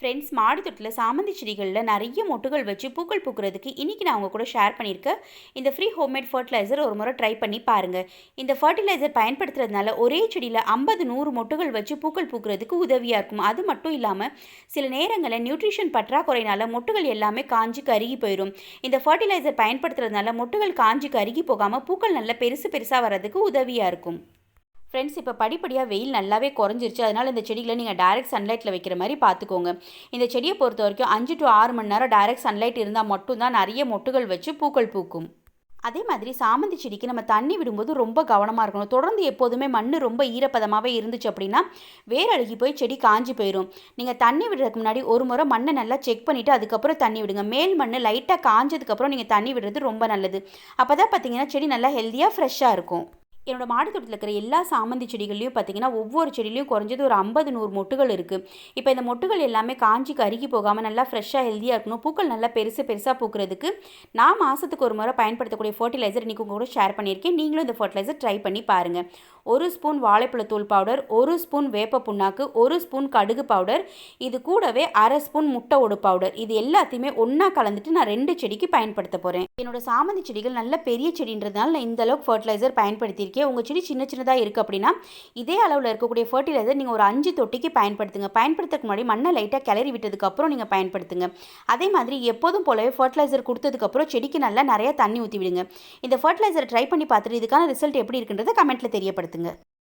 Friends மாடி தொட்டில் சாமந்தி செடிகளில் நிறைய மொட்டுகள் வச்சு பூக்கள் பூக்கிறதுக்கு இன்றைக்கி நான் உங்கள் கூட ஷேர் பண்ணியிருக்கேன். இந்த ஃப்ரீ ஹோம்மேட் ஃபர்டிலைசர் ஒரு முறை ட்ரை பண்ணி பாருங்கள் இந்த ஃபர்டிலைசர் பயன்படுத்துறதுனால ஒரே செடியில் ஐம்பது நூறு மொட்டுகள் வச்சு பூக்கள் பூக்கிறதுக்கு உதவியாக இருக்கும். அது மட்டும் இல்லாமல் சில நேரங்களில் நியூட்ரிஷன் பற்றாக்குறையினால மொட்டுகள் எல்லாமே காஞ்சி கருகி போயிடும் இந்த ஃபர்டிலைசர் பயன்படுத்துறதுனால மொட்டுகள் காஞ்சி கருகி போகாமல் பூக்கள் நல்ல பெருசு பெருசாக வர்றதுக்கு உதவியாக இருக்கும். ஃப்ரெண்ட்ஸ் இப்போ படிப்படியாக வெயில் நல்லாவே குறைஞ்சிருச்சு. அதனால் இந்த செடிகளை நீங்கள் டைரக்ட் சன்லைட்டில் வைக்கிற மாதிரி பார்த்துக்கோங்க இந்த செடியை பொறுத்த வரைக்கும் அஞ்சு டு ஆறு மணி நேரம் டைரக்ட் சன்லைட் இருந்தால் மட்டும்தான் நிறைய மொட்டுகள் வச்சு பூக்கள் பூக்கும். அதே மாதிரி சாமந்தி செடிக்கு நம்ம தண்ணி விடும்போது ரொம்ப கவனமாக இருக்கணும். தொடர்ந்து எப்போதுமே மண் ரொம்ப ஈரப்பதமாகவே இருந்துச்சு அப்படின்னா வேர் அழுகி போய் செடி காஞ்சி போயிடும் நீங்கள் தண்ணி விடுறதுக்கு முன்னாடி ஒரு முறை மண்ணை நல்லா செக் பண்ணிவிட்டு அதுக்கப்புறம் தண்ணி விடுங்க. மேல் மண் லைட்டாக காஞ்சதுக்கப்புறம் நீங்கள் தண்ணி விடுறது ரொம்ப நல்லது. அப்போ தான் பார்த்தீங்கன்னா செடி நல்லா ஹெல்த்தியாக ஃப்ரெஷ்ஷாக இருக்கும். என்னோட மாடித்தோட்டத்தில் இருக்கிற எல்லா சாமந்தி செடிகள்லையும் பார்த்தீங்கன்னா ஒவ்வொரு செடியிலையும் குறைஞ்சது ஒரு ஐம்பது நூறு மொட்டுகள் இருக்குது இப்போ இந்த மொட்டுகள் எல்லாமே காஞ்சி கருகி போகாமல் நல்லா ஃப்ரெஷ்ஷாக ஹெல்த்தியாக இருக்கணும். பூக்கள் நல்லா பெருசு பெருசாக பூக்கிறதுக்கு நான் மாதத்துக்கு ஒரு முறை பயன்படுத்தக்கூடிய ஃபர்டிலைசர் இன்றைக்கி உங்கள் கூட ஷேர் பண்ணியிருக்கேன். நீங்களும் இந்த ஃபர்டிலைசர் ட்ரை பண்ணி பாருங்கள் ஒரு ஸ்பூன் வாழைப்பழத்தூள் பவுடர் ஒரு ஸ்பூன் வேப்ப புண்ணாக்கு ஒரு ஸ்பூன் கடுகு பவுடர் இது கூடவே அரை ஸ்பூன் முட்டை ஓடு பவுடர். இது எல்லாத்தையுமே ஒன்றா கலந்துட்டு நான் ரெண்டு செடிக்கு பயன்படுத்த போகிறேன் என்னோட சாமந்தி செடிகள் நல்ல பெரிய செடின்றதுனால நான் இந்த அளவுக்கு ஃபர்டிலைசர் பயன்படுத்தியிருக்கேன். உங்கள் செடி சின்ன சின்னதாக இருக்குது அப்படின்னா இதே அளவில் இருக்கக்கூடிய ஃபர்டிலைசர் நீங்கள் ஒரு அஞ்சு தொட்டிக்கு பயன்படுத்துங்க. பயன்படுத்துறதுக்கு முன்னாடி மண்ணை லைட்டாக கிளறி விட்டதுக்கப்புறம் நீங்கள் பயன்படுத்துங்க. அதே மாதிரி எப்போதும் போலவே ஃபர்டிலைசர் கொடுத்ததுக்கப்புறம் செடிக்கு நல்லா நிறைய தண்ணி ஊற்றி விடுங்க. இந்த ஃபர்டிலைசர் ட்ரை பண்ணி பார்த்துட்டு இதுக்கான ரிசல்ட் எப்படி இருக்குன்றதை கமெண்ட்டில் தெரியப்படுத்துங்க